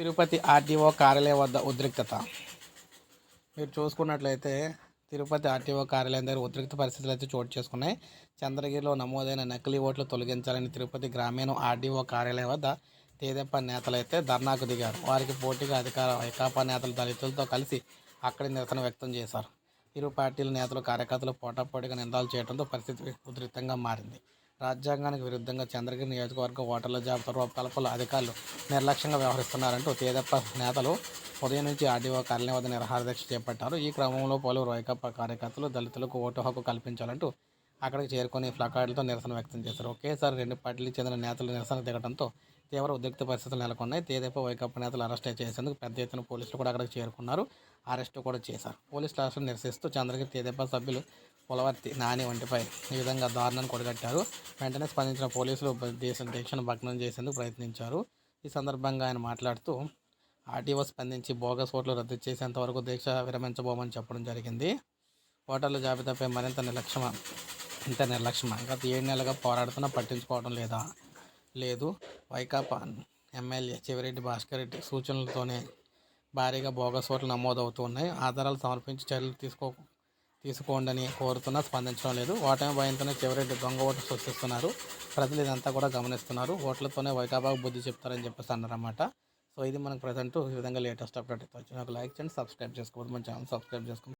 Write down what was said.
Tirupati RTO కార్యాలయం వద్ద ఉద్రిక్తత. మీరు చూసుకున్నట్లయితే తిరుపతి ఆర్టీఓ కార్యాలయం దగ్గర ఉద్రిక్త పరిస్థితులు అయితే చోటు చేసుకున్నాయి. చంద్రగిరిలో నమోదైన నకిలీ ఓట్లు తొలగించాలని తిరుపతి గ్రామీణ ఆర్డీఓ కార్యాలయం వద్ద తేదెప్ప నేతలు అయితే ధర్నాకు దిగారు. వారికి పోటీగా అధికార వైకాపా నేతలు దళితులతో కలిసి అక్కడి నిరసన వ్యక్తం చేశారు. ఇరు పార్టీల నేతలు కార్యకర్తలు పోటాపోటీగా నిందాలు చేయడంతో పరిస్థితి ఉద్రిక్తంగా మారింది. రాజ్యాంగానికి విరుద్ధంగా చంద్రగిరి నియోజకవర్గ ఓటర్ల జాబితా రూపకల్పన అధికారులు నిర్లక్ష్యంగా వ్యవహరిస్తున్నారంటూ తేదప్ప నేతలు ఉదయం నుంచి ఆర్డీఓ కార్యాలయం వద్ద నిరహారదీక్ష చేపట్టారు. ఈ క్రమంలో పలువురు రోయకప్ప కార్యకర్తలు దళితులకు ఓటు హక్కు కల్పించాలంటూ అక్కడికి చేరుకొని ఫ్లకార్డులతో నిరసన వ్యక్తం చేశారు. ఒకేసారి రెండు పార్టీలకు చెందిన నేతలు నిరసన దిగడంతో తీవ్ర ఉద్రిక్త పరిస్థితులు నెలకొన్నాయి. తేదీపై వైకప్ప నేతలు అరెస్ట్ చేసేందుకు పెద్ద ఎత్తున పోలీసులు కూడా అక్కడికి చేరుకున్నారు. అరెస్టు కూడా చేశారు. పోలీసులు అరెస్టు నిరసిస్తూ చంద్రగిరి తేదీపా సభ్యులు పులవర్తి నాని వంటిపై ఈ విధంగా దారుణాన్ని కొడగట్టారు వెంటనే స్పందించిన పోలీసులు దేశ దీక్షను భగ్నం చేసేందుకు ప్రయత్నించారు. ఈ సందర్భంగా ఆయన మాట్లాడుతూ ఆర్టీఓ స్పందించి బోగస్ ఓట్లు రద్దు చేసేంత వరకు దీక్ష విరమించబోమని చెప్పడం జరిగింది. ఓటర్ల జాబితాపై మరింత నిర్లక్ష్యం ఇంత నిర్లక్ష్యం గత ఏడు నెలలుగా పోరాడుతున్నా పట్టించుకోవడం లేదా? లేదు. వైకాపా ఎమ్మెల్యే చివరెడ్డి భాస్కర్ రెడ్డి సూచనలతోనే భారీగా బోగస్ ఓట్లు నమోదవుతున్నాయి ఆధారాలు సమర్పించి చర్యలు తీసుకో తీసుకోండి కోరుతున్నా స్పందించడం లేదు. ఓటమి భయంతోనే చివరి దొంగ ఓటు సృష్టిస్తున్నారు. ప్రజలు ఇదంతా కూడా గమనిస్తున్నారు. ఓట్లతోనే వైకాపాకు బుద్ధి చెప్తారని చెప్పేసి అన్నారన్నమాట. సో ఇది మనకు ప్రజెంట్ ఈ విధంగా లేటెస్ట్ అప్డేట్ అయితే నాకు ఒక లైక్ చేయండి సబ్స్క్రైబ్ చేసుకోవద్దు. మన ఛానల్ సబ్స్క్రైబ్ చేసుకోండి